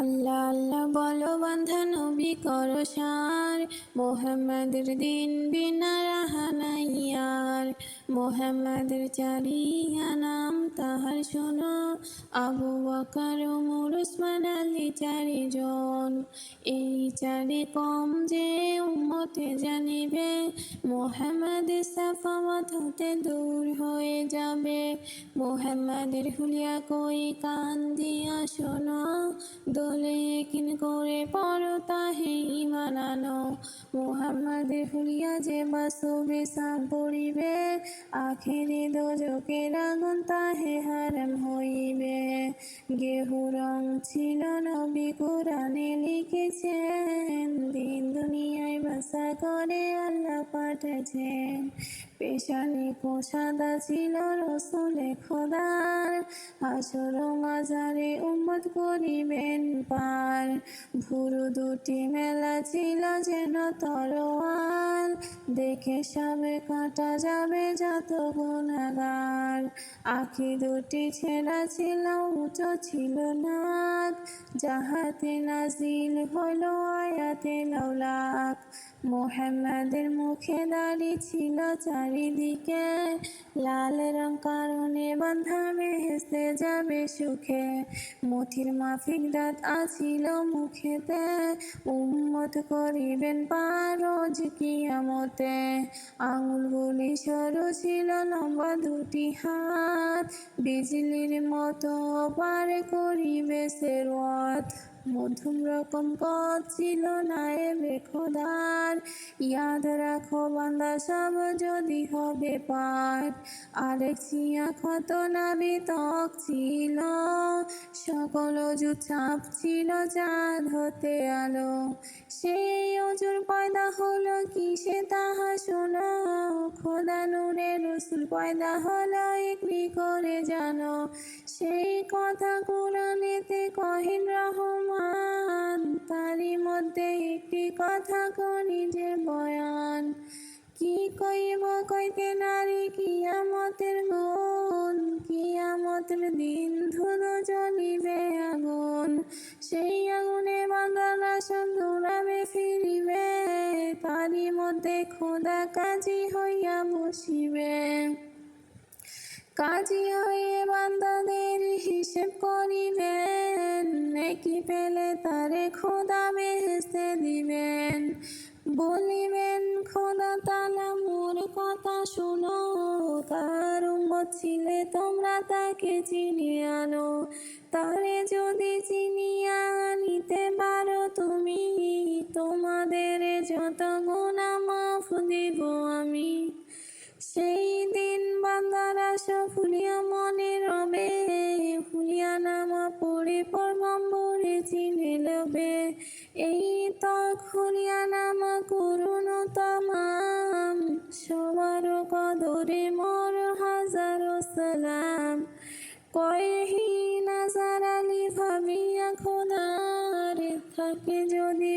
আল্লাহ আল্লাহ বলো নবী করো সার। মোহাম্মদের দিন বিনা রাহানাইয়ার মোহাম্মদের চারিয়া নাম তাহার শোনো। আবু বকর উমর উসমান আলী চারিজন। এই চারি কম যে উম্মতে জানিবে মোহাম্মদের সাফাওয়াত হতে দূর হয়ে যাবে। মোহাম্মদের হুলিয়া কই কান দিয়া শোনো, দোলে কিন করে পড়ো তাহে ইমান আনো মোহাম্মদের হুলিয়া যে বাসবে সাম পড়িবে, আখেরে দোজকের আগুন তাহে হারাম হইবে। গেহু রং ছিল নবী কোরআনে লিখেছেন দিন বাসা করে আল্লাহ পাঠাছেন পেশানি কোষাদা ছিল রসুলে খোদার। হাসর মাজারে উম্মত করিবেন পার। ভুরু দুটি মেলা ছিল যেন তরোয়াল। দেখে সবে কাটা যাবে যত গুণাগার। আখি দুটি ছেঁড়া ছিল, উঁচু ছিল নাক। যাহাতে নাজিল হলো আয়াতে লাউলাক মোহাম্মদের মুখে দাড়ি ছিল চারিদিকে। লাল রং কারণে বান্ধা বেহেস্তে যাবে সুখে। মথির মাফিক দাঁত আছিল মুখেতে। উম্মত করিবেন পারজ কিয়ামতে। আঙুলগুলি সরু ছিল লম্বা দুটি হাত। বিজলির মতো পার করিবে সেরওয়াত মধ্যম রকম পথ ছিল না এবে খোদার ইয়াদ রাখো বান্দা, সব যদি হবে পার। আরেক চিয়া ক্ষত নাবি ত্বক ছিল। সকল অজু চাপ ছিল চাঁদ হতে আলো। সেই অজুর পয়দা হলো কিসে তাহা শোনো। খোদা নূরে রসুল, পয়দা হলো একটি করে জানো। সেই কথা কোরআনেতে কহিন রহমান মধ্যে একটি কথা করি যে বয়ান। কি কইব কইতে নারী কিয়ামতের গুণ, কিয়ামতের দিন ধুলো জ্বলিবে আগুন। সেই আগুনে বাংলা সব ফিরিবে, তারই মধ্যে খোদা কাজী হইয়া বসিবে। কাজী হয়ে বান্দাদের হিসেব করিবেন, নেকি পেলে তারে খোদা বেহেস্তে দিবেন। বলিবেন, খোদা তালা মোর কথা শুনো, তার ছিলে তোমরা তাকে চিনিয়ে আনো। তারে যদি চিনিয়া আনিতে পারো তুমি, তোমাদের যত গুণা মাফ দিব আমি। সেই দিন বান্দারা সব ফুলিয়া মনে রবে, ফুলিয়া নামা পড়ে পরগম্বরে চিনে লবে এই তখনিয়া নাম করুন তমাম সবার কদরে মোর হাজারো সালাম। কয়েহি নাজার আলি ভাবিয়া খোদার থাকে যদি